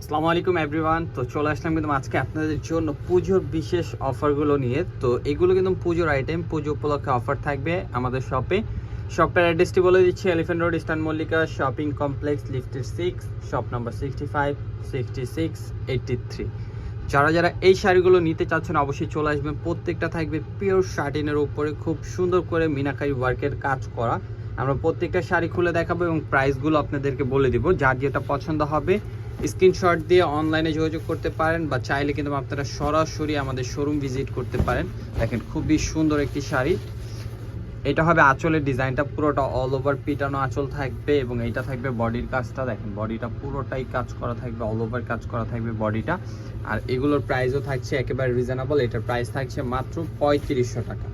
আসসালামু আলাইকুম এভরিওয়ান তো চলে আসলাম কিন্তু আজকে আপনাদের জন্য পুজোর বিশেষ অফারগুলো নিয়ে। তো এগুলো কিন্তু পুজোর আইটেম পুজো উপলক্ষে অফার থাকবে আমাদের শপে শপের অ্যাড্রেসটি বলে দিচ্ছি elephant road eastern Mallika shopping complex lifted six shop number sixty five sixty six eighty three যারা যারা এই শাড়িগুলো নিতে চাচ্ছেন, অবশ্যই চলে আসবেন। প্রত্যেকটা থাকবে পিওর শার্টিনের উপরে, খুব সুন্দর করে মিনাকারি ওয়ার্কের কাজ করা। আমরা প্রত্যেকটা শাড়ি খুলে দেখাবো এবং প্রাইসগুলো আপনাদেরকে বলে দিব, যার যেটা পছন্দ হবে। স্ক্রিনশট দিয়ে অনলাইনে যোগাযোগ করতে পারেন বা চাইলে কিন্তু আপনারা সরাসরি আমাদের শোরুম ভিজিট করতে পারেন। দেখেন খুবই সুন্দর একটি শাড়ি। এটা হবে আঁচলের ডিজাইনটা, পুরোটা অল ওভার পিটানো আঁচল থাকবে এবং এটা থাকবে বডির কাজটা। দেখেন বডিটা পুরোটাই কাজ করা থাকবে অল ওভার কাজ করা থাকবে বডিটা আর এগুলোর প্রাইসও থাকছে একেবারে রিজনেবল এটার প্রাইস থাকছে মাত্র পঁয়ত্রিশশো টাকা।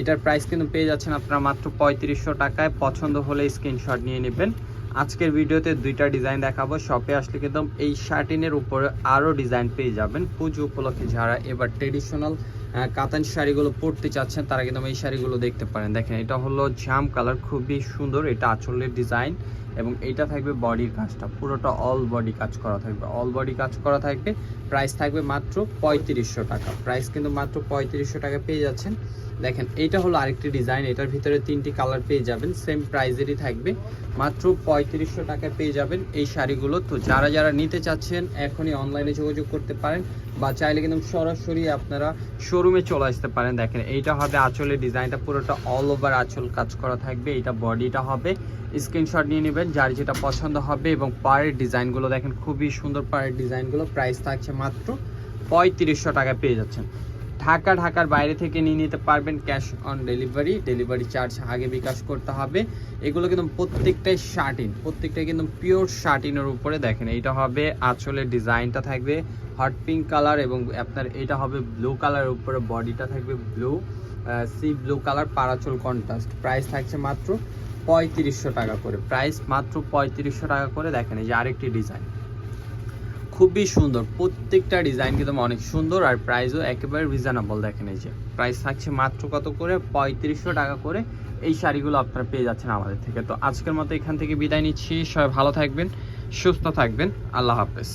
এটার প্রাইস কিন্তু পেয়ে যাচ্ছেন আপনারা মাত্র পঁয়ত্রিশশো টাকায়। পছন্দ হলে স্ক্রিনশট নিয়ে নেবেন। আজকের ভিডিওতে দুইটা ডিজাইন দেখাবো। শপে আসলে কিন্তু এই শার্টিনের উপরে আরও ডিজাইন পেয়ে যাবেন। পুজো উপলক্ষে যারা এবার ট্রেডিশনাল কাতান শাড়িগুলো পরতে চাচ্ছেন, তারা কিন্তু এই শাড়িগুলো দেখতে পারেন। দেখেন, এটা হলো জাম কালার খুবই সুন্দর। এটা আঁচলের ডিজাইন এবং এটা থাকবে বডির কাজটা। পুরোটা অল বডি কাজ করা থাকবে। অল বডি কাজ করা থাকবে প্রাইস থাকবে মাত্র পঁয়ত্রিশশো টাকা। প্রাইস কিন্তু মাত্র পঁয়ত্রিশশো টাকা পেয়ে যাচ্ছেন। দেখেন এটা হলো আরেকটি ডিজাইন এটার ভিতরে তিনটি কালার পেয়ে যাবেন। সেম প্রাইজেরই থাকবে। মাত্র পঁয়ত্রিশশো টাকায় পেয়ে যাবেন এই শাড়িগুলো। তো যারা যারা নিতে চাচ্ছেন, এখনই অনলাইনে যোগাযোগ করতে পারেন বা চাইলে কিন্তু সরাসরি আপনারা শোরুমে চলে আসতে পারেন। দেখেন, এইটা হবে আঁচলের ডিজাইনটা পুরোটা অল ওভার আঁচল কাজ করা থাকবে। এইটা বডিটা হবে। স্ক্রিনশট নিয়ে নেবেন। যার যেটা পছন্দ হবে এবং পাড়ের ডিজাইনগুলো দেখেন খুবই সুন্দর পাড়ের ডিজাইনগুলো প্রাইস থাকছে মাত্র পঁয়ত্রিশশো টাকায় পেয়ে যাচ্ছেন। ঢাকা, ঢাকার বাইরে থেকে নিয়ে নিতে পারবেন cash on delivery delivery charge আগে বিকাশ করতে হবে। এগুলো কিন্তু প্রত্যেকটাই শার্টিন প্রত্যেকটাই কিন্তু পিওর শার্টিনের উপরে দেখেন, এইটা হবে আঁচলের ডিজাইনটা থাকবে হট পিঙ্ক কালার এবং আপনার এটা হবে ব্লু কালারের উপরে বডিটা থাকবে ব্লু সি ব্লু কালার পারাচল কন্ট্রাস্ট প্রাইস থাকছে মাত্র পঁয়ত্রিশশো টাকা করে। প্রাইস মাত্র পঁয়ত্রিশশো টাকা করে, দেখেন এই যে আরেকটি ডিজাইন খুবই সুন্দর, প্রত্যেকটা ডিজাইন কিন্তু অনেক সুন্দর আর প্রাইসও একেবারে রিজনেবল দেখেন এই যে। প্রাইস থাকছে মাত্র কত করে? পঁয়ত্রিশশো টাকা করে এই শাড়িগুলো আপনারা পেয়ে যাচ্ছেন আমাদের থেকে। তো আজকের মতো এখান থেকে বিদায় নিচ্ছি। সবাই ভালো থাকবেন, সুস্থ থাকবেন। আল্লাহ হাফেজ।